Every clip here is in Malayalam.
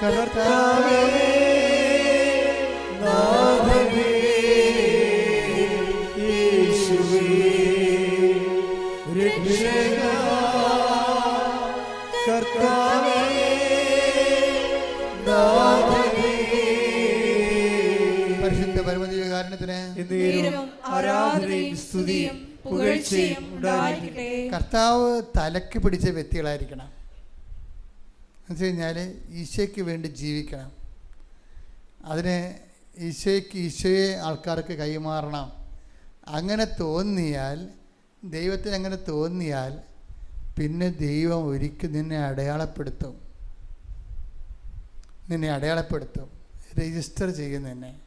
കർത്താവേ നാഥനേ യേശുവേ രക്ഷക കർത്താവേ നാഥനേ. പരിശുദ്ധ പരമദിവകാരണത്തിന് കാരണത്തിന് ആരാധനയും സ്തുതിയും പുകഴ്ചയും ഉണ്ടായിരിക്കട്ടെ. കർത്താവ് തലക്ക് പിടിച്ച വ്യക്തികളായിരിക്കണം. എന്ന് കഴിഞ്ഞാൽ ഈശോയ്ക്ക് വേണ്ടി ജീവിക്കണം. അതിന് ഈശോയ്ക്ക് ഈശോയെ ആൾക്കാർക്ക് കൈമാറണം. അങ്ങനെ തോന്നിയാൽ ദൈവത്തിന് അങ്ങനെ തോന്നിയാൽ പിന്നെ ദൈവം ഒരിക്കൽ നിന്നെ അടയാളപ്പെടുത്തും. നിന്നെ അടയാളപ്പെടുത്തും. രജിസ്റ്റർ ചെയ്യും നിന്നെ.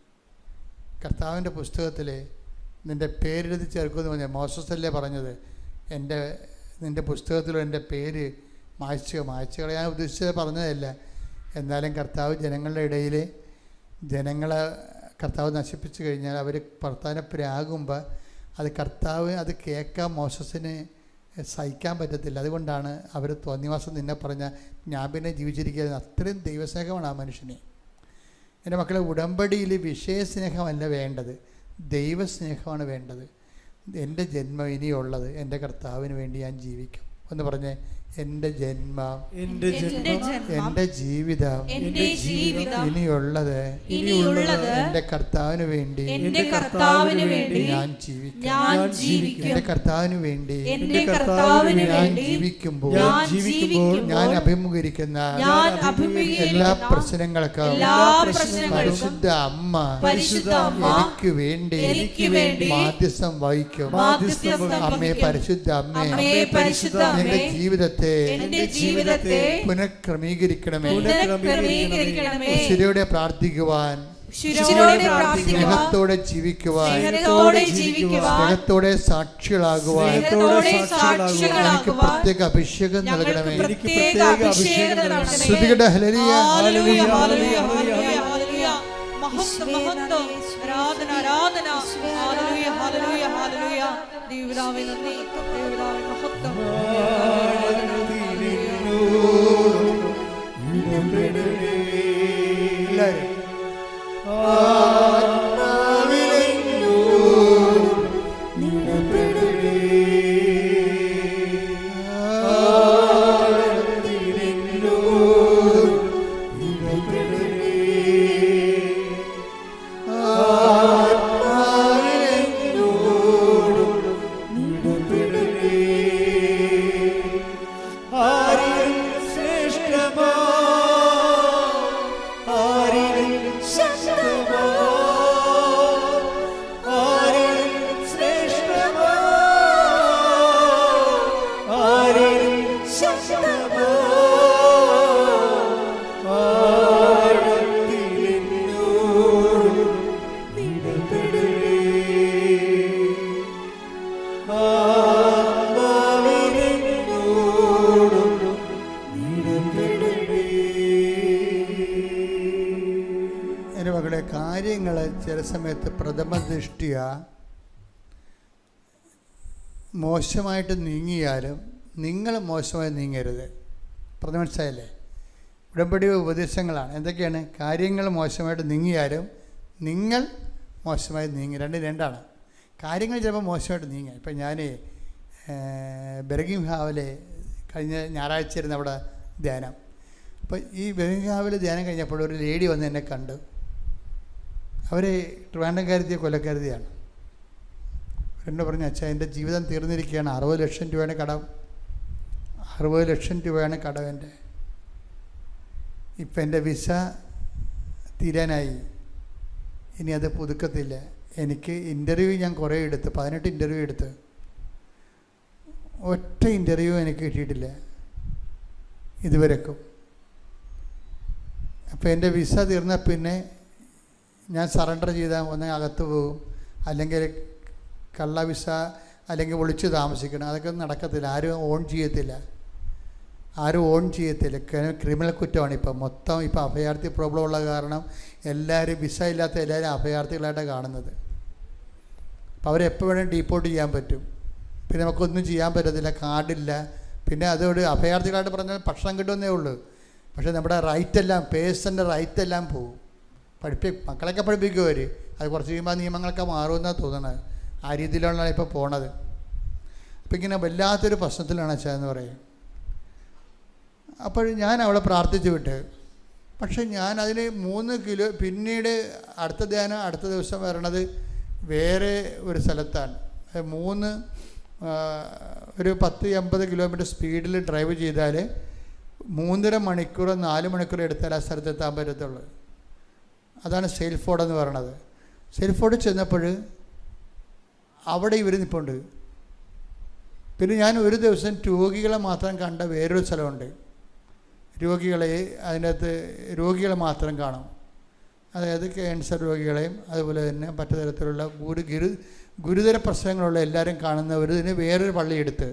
കർത്താവിന്റെ പുസ്തകത്തിൽ നിന്റെ പേരെഴുതി ചേർക്കുമെന്ന് പറഞ്ഞാൽ മോസസല്ലേ പറഞ്ഞത്? എന്റെ നിന്റെ പുസ്തകത്തിൽ എന്റെ പേര് മായ്ച്ചു മായ്ച്ചുകളെ ഞാൻ ഉദ്ദേശിച്ചത് പറഞ്ഞതല്ല. എന്നാലും കർത്താവ് ജനങ്ങളുടെ ഇടയിൽ ജനങ്ങളെ കർത്താവ് നശിപ്പിച്ചു കഴിഞ്ഞാൽ അവർ പ്രധാനപ്പരാകുമ്പോൾ അത് കർത്താവ് അത് കേൾക്കാൻ മോശസിന് സഹിക്കാൻ പറ്റത്തില്ല. അതുകൊണ്ടാണ് അവർ തോന്നിവാസം നിന്നെ പറഞ്ഞ ഞാൻ പിന്നെ ജീവിച്ചിരിക്കുന്നത്. അത്രയും ദൈവസ്നേഹമാണ് ആ മനുഷ്യനെ. എന്റെ മക്കളെ ഉടമ്പടിയിൽ വിഷയസ്നേഹമല്ല വേണ്ടത്. ദൈവസ്നേഹമാണ് വേണ്ടത്. എന്റെ ജന്മം ഇനിയുള്ളത് എന്റെ കർത്താവിന് വേണ്ടി ഞാൻ ജീവിക്കും. എന്ന് പറഞ്ഞ് എന്റെ ജന്മം എന്റെ എന്റെ ജീവിതം എന്റെ ജീവിതം ഇനിയുള്ളത് ഇനിയുള്ളത് എന്റെ കർത്താവിന് വേണ്ടി എന്റെ കർത്താവിന് വേണ്ടി ഞാൻ ജീവിക്കും. ഞാൻ ജീവിക്കും. എന്റെ കർത്താവിന് വേണ്ടി എന്റെ കർത്താവിന് ഞാൻ വേണ്ടി ജീവിക്കുമ്പോൾ ഞാൻ ജീവിക്കുമ്പോൾ ഞാൻ അഭിമുഖീകരിക്കുന്ന ഞാൻ എല്ലാ അഭിമുഖീകരിക്കുന്ന പ്രശ്നങ്ങൾക്കും എല്ലാ പരിശുദ്ധ അമ്മ പരിശുദ്ധ അമ്മ എനിക്ക് വേണ്ടി എനിക്ക് വേണ്ടി മാധ്യസ്ഥം വഹിക്കും. മാധ്യസ്ഥം അമ്മേ പരിശുദ്ധ അമ്മേ അമ്മേ പരിശുദ്ധ എന്റെ അമ്മേ ജീവിതത്തെ എന്റെ ജീവിതത്തെ പുനഃക്രമീകരിക്കണമേ പുനഃക്രമീകരിക്കണമേ ശരിയോടെ പ്രാർത്ഥിക്കുവാൻ സ്നേഹത്തോടെ ജീവിക്കുവാൻ സ്നേഹത്തോടെ സാക്ഷികളാകുവാൻ എനിക്ക് സാക്ഷികളാകുവാൻ പ്രത്യേക അഭിഷേകം നൽകണമേ പ്രത്യേക അഭിഷേകം നൽകണമേ ശ്രുതികട ഹലരിയ ഹല്ലേലൂയ, ഹല്ലേലൂയ, ഹല്ലേലൂയ, ഹല്ലേലൂയ. മഹത്വം, മഹത്വം. ആരാധന, ആരാധന. Hallelujah, hallelujah, hallelujah. ദൈവപിതാവേ, നന്ദി. മഹത്വം. എല്ലാവരും ആരിലും മോശമായിട്ട് നീങ്ങിയാലും നിങ്ങൾ മോശമായി നീങ്ങരുത്. പറഞ്ഞു മനസ്സിലായല്ലേ? ഉടമ്പടി ഉപദേശങ്ങളാണ്. എന്തൊക്കെയാണ്? കാര്യങ്ങൾ മോശമായിട്ട് നീങ്ങിയാലും നിങ്ങൾ മോശമായി നീങ്ങി. രണ്ട് രണ്ടാണ്. കാര്യങ്ങൾ ചിലപ്പോൾ മോശമായിട്ട് നീങ്ങുക ഇപ്പം ഞാൻ ബെർഗിം ഹാവിലെ കഴിഞ്ഞ ഞായറാഴ്ച ഇരുന്ന് അവിടെ ധ്യാനം. അപ്പോൾ ഈ ബെർഗിം ഹാവിൽ ധ്യാനം കഴിഞ്ഞപ്പോൾ ഒരു ലേഡി വന്ന് എന്നെ കണ്ടു. അവർ ട്രിവാൻഡംകാരുതിയ കൊലക്കാരുതിയാണ് എന്നെ പറഞ്ഞ അച്ഛാ എന്റെ ജീവിതം തീർന്നിരിക്കുകയാണ്. അറുപത് ലക്ഷം രൂപയാണ് കടം. അറുപത് ലക്ഷം രൂപയാണ് കടം എന്റെ. ഇപ്പം എന്റെ വിസ തീരാനായി. ഇനി അത് പുതുക്കത്തില്ല. എനിക്ക് ഇന്റർവ്യൂ ഞാൻ കുറേ എടുത്ത് പതിനെട്ട് ഇന്റർവ്യൂ എടുത്ത്. ഒറ്റ ഇന്റർവ്യൂ എനിക്ക് കിട്ടിയിട്ടില്ല. ഇതുവരെക്കും. അപ്പോൾ എന്റെ വിസ തീർന്നാൽ പിന്നെ ഞാൻ സറണ്ടർ ചെയ്താൽ ഒന്ന് അകത്ത് പോകും. അല്ലെങ്കിൽ കള്ള വിസ അല്ലെങ്കിൽ ഒളിച്ച് താമസിക്കണം. അതൊക്കെ നടക്കത്തില്ല. ആരും ഓൺ ചെയ്യത്തില്ല. ആരും ഓൺ ചെയ്യത്തില്ല. ക്രിമിനൽ കുറ്റമാണ് ഇപ്പം. മൊത്തം ഇപ്പം അഭയാർത്ഥി പ്രോബ്ലം ഉള്ള കാരണം എല്ലാവരും വിസ ഇല്ലാത്ത എല്ലാവരും അഭയാർത്ഥികളായിട്ടാണ് കാണുന്നത്. അപ്പോൾ അവരെപ്പോൾ വേണമെങ്കിൽ ഡീപ്പോർട്ട് ചെയ്യാൻ പറ്റും. പിന്നെ നമുക്കൊന്നും ചെയ്യാൻ പറ്റത്തില്ല. കാർഡില്ല. പിന്നെ അതോട് അഭയാർത്ഥികളായിട്ട് പറഞ്ഞാൽ ഭക്ഷണം കിട്ടുമെന്നേ ഉള്ളൂ. പക്ഷേ നമ്മുടെ റൈറ്റ് എല്ലാം പേഴ്സന്റെ റൈറ്റ് എല്ലാം പോകും പഠിപ്പി മക്കളൊക്കെ പഠിപ്പിക്കും അവർ അത് കുറച്ച് കഴിയുമ്പോൾ നിയമങ്ങളൊക്കെ മാറുമെന്നാണ് തോന്നുന്നത് ആ രീതിയിലാണ് ഇപ്പോൾ പോണത്. അപ്പം ഇങ്ങനെ വല്ലാത്തൊരു പ്രശ്നത്തിലാണ് അച്ഛാ എന്ന് പറയും. അപ്പോൾ ഞാൻ അവളെ പ്രാർത്ഥിച്ചു വിട്ട്. പക്ഷെ ഞാൻ അതിന് മൂന്ന് കിലോ പിന്നീട് അടുത്ത ധ്യാനം അടുത്ത ദിവസം വരണത് വേറെ ഒരു സ്ഥലത്താണ്. മൂന്ന് ഒരു പത്ത് എൺപത് കിലോമീറ്റർ സ്പീഡിൽ ഡ്രൈവ് ചെയ്താൽ മൂന്നര മണിക്കൂർ നാല് മണിക്കൂർ എടുത്താൽ ആ സ്ഥലത്ത് എത്താൻ പറ്റത്തുള്ളൂ. അതാണ് സെയിൽഫോർഡ് എന്ന് പറയണത്. സെയിൽഫോർഡ് ചെന്നപ്പോൾ അവിടെ ഇവർ നിൽപ്പുണ്ട് പിന്നെ ഞാൻ ഒരു ദിവസം രോഗികളെ മാത്രം കണ്ട വേറൊരു സ്ഥലമുണ്ട്. രോഗികളെ അതിനകത്ത് രോഗികളെ മാത്രം കാണും. അതായത് ക്യാൻസർ രോഗികളെയും അതുപോലെ തന്നെ മറ്റു തരത്തിലുള്ള ഗുരു ഗുരു ഗുരുതര പ്രശ്നങ്ങളുള്ള എല്ലാവരും കാണുന്നവരിന് വേറൊരു പള്ളിയെടുത്ത്.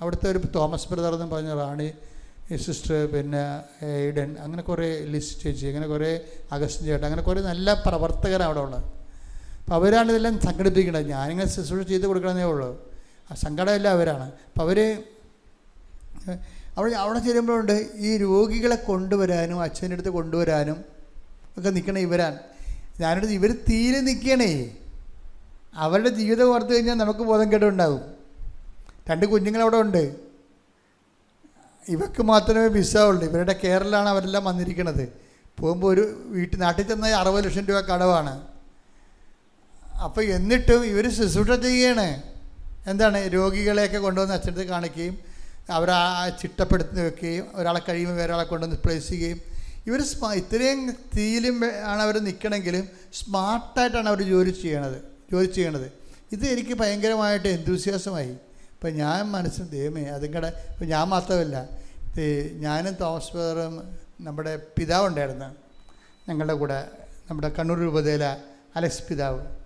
അവിടുത്തെ ഒരു തോമസ് ബ്രദർ എന്ന് പറഞ്ഞ റാണി സിസ്റ്റർ പിന്നെ എയ്ഡൻ അങ്ങനെ കുറേ ലിസ്റ്റ് ചേച്ചി അങ്ങനെ കുറേ അഗസ്റ്റിൻ ചേട്ടൻ അങ്ങനെ കുറേ നല്ല പ്രവർത്തകരാണ് അവിടെ ഉള്ളത്. അപ്പോൾ അവരാണ് ഇതെല്ലാം സംഘടിപ്പിക്കേണ്ടത് ഞാനിങ്ങനെ ശുശ്രൂഷ ചെയ്ത് കൊടുക്കണമെന്നേ ഉള്ളൂ. ആ സങ്കടമെല്ലാം അവരാണ്. അപ്പോൾ അവർ അവിടെ അവിടെ ചെല്ലുമ്പോഴുണ്ട് ഈ രോഗികളെ കൊണ്ടുവരാനും അച്ഛന്റെ അടുത്ത് കൊണ്ടുവരാനും ഒക്കെ നിൽക്കണ ഇവരാണ്. ഞാനടുത്ത് ഇവർ തീരെ നിൽക്കണേ അവരുടെ ജീവിതം ഓർത്ത് കഴിഞ്ഞാൽ നമുക്ക് ബോധം കേട്ടുണ്ടാകും രണ്ട് കുഞ്ഞുങ്ങളവിടെ ഉണ്ട്. ഇവർക്ക് മാത്രമേ വിസ ഇവരുടെ കെയറിലാണ് അവരെല്ലാം വന്നിരിക്കുന്നത് പോകുമ്പോൾ ഒരു വീട്ടിൽ നാട്ടിൽ ചെന്നാൽ അറുപത് ലക്ഷം രൂപ കടവാണ്. അപ്പോൾ എന്നിട്ടും ഇവർ ശുശ്രൂഷ ചെയ്യണേ. എന്താണ്? രോഗികളെയൊക്കെ കൊണ്ടുവന്ന് അച്ഛനടുത്ത് കാണിക്കുകയും അവരെ ചിട്ടപ്പെടുത്തി വെക്കുകയും ഒരാളെ കഴിയുമ്പോൾ വേറെ ആളെ കൊണ്ടുവന്ന് പ്ലേസ് ചെയ്യുകയും. ഇവർ സ്മാ ഇത്രയും തീയിലും ആണ് അവർ നിൽക്കണമെങ്കിലും സ്മാർട്ടായിട്ടാണ് അവർ ജോലി ചെയ്യണത്. ജോലി ചെയ്യണത്. ഇത് എനിക്ക് ഭയങ്കരമായിട്ട് എന്തൂസിയാസമായി ഇപ്പം ഞാൻ മനസ്സിൽ ദൈവമേ അതും കൂടെ ഇപ്പം ഞാൻ മാത്രമല്ല ഞാനും തോമസ് ബേറും നമ്മുടെ പിതാവുണ്ടായിരുന്നു ഞങ്ങളുടെ കൂടെ നമ്മുടെ കണ്ണൂർ രൂപതയിലെ അലക്സ് പിതാവ്.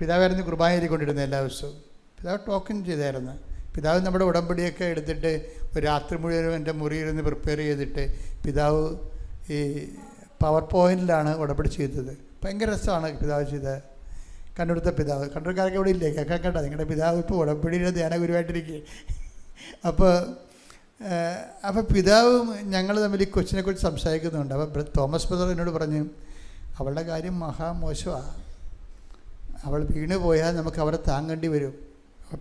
പിതാവായിരുന്നു കുർബാന എഴുതിക്കൊണ്ടിരുന്നത് എല്ലാ ദിവസവും. പിതാവ് ടോക്കൺ ചെയ്തായിരുന്നു. പിതാവ് നമ്മുടെ ഉടമ്പടിയൊക്കെ എടുത്തിട്ട് ഒരു രാത്രി മുഴുവനും എന്റെ മുറിയിരുന്ന് പ്രിപ്പയർ ചെയ്തിട്ട് പിതാവ് ഈ പവർ പോയിന്റിലാണ് ഉടമ്പടി ചെയ്തത്. ഭയങ്കര രസമാണ് പിതാവ് ചെയ്തത് കണ്ണൂരത്തെ പിതാവ്. കണ്ണൂർക്കാരൊക്കെ ഇവിടെ ഇല്ലേ? കേൾക്കാൻ കേട്ടോ നിങ്ങളുടെ പിതാവ് ഇപ്പോൾ ഉടമ്പടിയുടെ ധ്യാന ഗുരുവായിട്ടിരിക്കുക അപ്പോൾ അപ്പോൾ പിതാവും ഞങ്ങൾ തമ്മിൽ ഈ കൊച്ചിനെക്കുറിച്ച് സംസാരിക്കുന്നുണ്ട്. അപ്പോൾ തോമസ് ബ്രദർ എന്നോട് പറഞ്ഞു അവളുടെ കാര്യം മഹാമോശമാണ്. അവൾ വീണ് പോയാൽ നമുക്ക് അവരെ താങ്ങേണ്ടി വരും.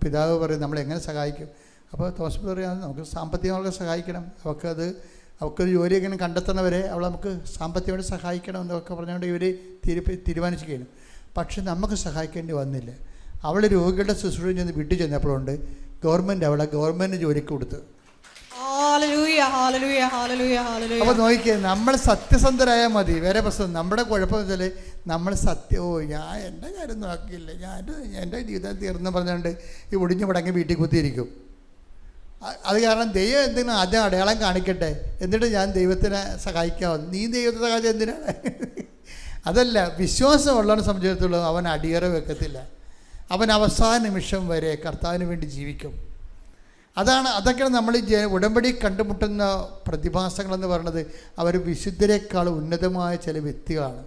പിതാവ് പറയും നമ്മളെങ്ങനെ സഹായിക്കും? അപ്പോൾ തോമസ് പറയാം നമുക്ക് സാമ്പത്തികമായിട്ട് സഹായിക്കണം. അവൾക്കത് അവൾക്കൊരു എങ്ങനെ കണ്ടെത്തണവരെ അവൾ നമുക്ക് സാമ്പത്തികമായിട്ട് സഹായിക്കണം എന്നൊക്കെ പറഞ്ഞുകൊണ്ട് ഇവർ തീരുമാനിച്ചു കഴിഞ്ഞു പക്ഷെ നമുക്ക് സഹായിക്കേണ്ടി വന്നില്ല. അവൾ രോഗികളുടെ ശുശ്രൂഷ ചെന്ന് വീട്ടിൽ ചെന്നപ്പോഴുണ്ട് ഗവൺമെന്റ് അവളെ ഗവൺമെന്റ് ജോലിക്ക് കൊടുത്തു. അപ്പോൾ നോക്കിയേ നമ്മൾ സത്യസന്ധരായാൽ മതി. വേറെ പ്രശ്നം നമ്മുടെ കുഴപ്പം വെച്ചാൽ നമ്മൾ സത്യം ഓ ഞാൻ എന്റെ കാര്യം നോക്കിയില്ല ഞാൻ എന്റെ ജീവിതം തീർന്നു പറഞ്ഞുകൊണ്ട് ഈ ഒടിഞ്ഞു മുടങ്ങി വീട്ടിൽ കുത്തിയിരിക്കും. അത് കാരണം ദൈവം എന്തിനാ ആദ്യം അടയാളം കാണിക്കട്ടെ? എന്നിട്ട് ഞാൻ ദൈവത്തിനെ സഹായിക്കാവും നീ ദൈവത്തെ സഹായിച്ച എന്തിനാണ് അതല്ല വിശ്വാസമുള്ളവനെ സംബന്ധിച്ചിടത്തോളം അവൻ അടിയറ വെക്കത്തില്ല. അവൻ അവസാന നിമിഷം വരെ കർത്താവിന് വേണ്ടി ജീവിക്കും. അതാണ് അതൊക്കെയാണ് നമ്മൾ ഉടമ്പടി കണ്ടുമുട്ടുന്ന പ്രതിഭാസങ്ങളെന്ന് പറയുന്നത്. അവർ വിശുദ്ധരെക്കാൾ ഉന്നതമായ ചില വ്യക്തികളാണ്.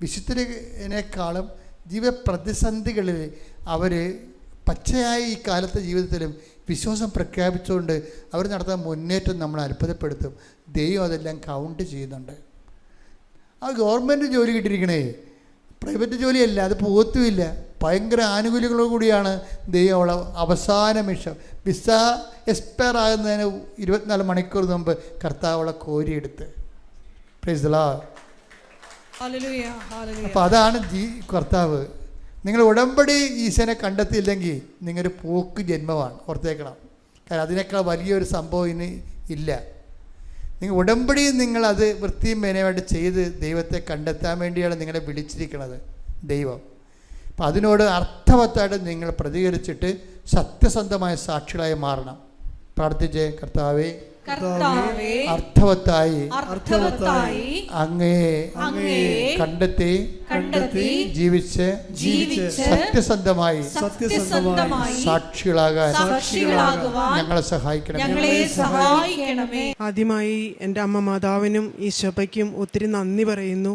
വിശുദ്ധരേക്കാളും ജീവപ്രതിസന്ധികളിൽ അവർ പച്ചയായ ഈ കാലത്തെ ജീവിതത്തിലും വിശ്വാസം പ്രഖ്യാപിച്ചുകൊണ്ട് അവർ നടത്തുന്ന മുന്നേറ്റം നമ്മൾ അത്ഭുതപ്പെടുത്തും. ദൈവം അതെല്ലാം കൗണ്ട് ചെയ്യുന്നുണ്ട്. ആ ഗവൺമെന്റ് ജോലി കിട്ടിയിരിക്കണേ. പ്രൈവറ്റ് ജോലിയല്ല അത് പോത്തുമില്ല ഭയങ്കര ആനുകൂല്യങ്ങളോട് കൂടിയാണ് ദൈവം അവളെ അവസാന നിമിഷം. വിസ എക്സ്പയർ ആകുന്നതിന് ഇരുപത്തിനാല് മണിക്കൂർ മുമ്പ് കർത്താവ് അവളെ കോരിയെടുത്ത്. പ്രൈസ്ലാ അപ്പോൾ അതാണ് ജീ കർത്താവ്. നിങ്ങൾ ഉടമ്പടി ഈശനെ കണ്ടെത്തിയില്ലെങ്കിൽ നിങ്ങളൊരു പോക്ക് ജന്മമാണ്. ഓർത്തേക്കണം. കാരണം അതിനേക്കാൾ വലിയൊരു സംഭവം ഇനി ഇല്ല. നിങ്ങൾ ഉടമ്പടി നിങ്ങൾ അത് വൃത്തിയും മേനയായിട്ട് ചെയ്ത് ദൈവത്തെ കണ്ടെത്താൻ വേണ്ടിയാണ് നിങ്ങളെ വിളിച്ചിരിക്കുന്നത്. ദൈവം. അപ്പം അതിനോട് അർത്ഥവത്തായിട്ട് നിങ്ങൾ പ്രതികരിച്ചിട്ട് സത്യസന്ധമായ സാക്ഷികളായി മാറണം. പ്രാർത്ഥിച്ചേ കർത്താവേ. കർത്താവേ അർത്ഥവത്തായി അർത്ഥവത്തായി അങ്ങേ അങ്ങേ കണ്ടെത്തി കണ്ടെത്തി ജീവിച്ച് ജീവിച്ച് സത്യസന്ധമായി സത്യസന്ധമായി സാക്ഷികളാകാൻ സാക്ഷികളാകുവാൻ ഞങ്ങളെ സഹായിക്കണം ഞങ്ങളെ സഹായിക്കണമേ. ആദ്യമായി എന്റെ അമ്മ മാതാവിനും ഈ ശബയ്ക്കും ഒത്തിരി നന്ദി പറയുന്നു.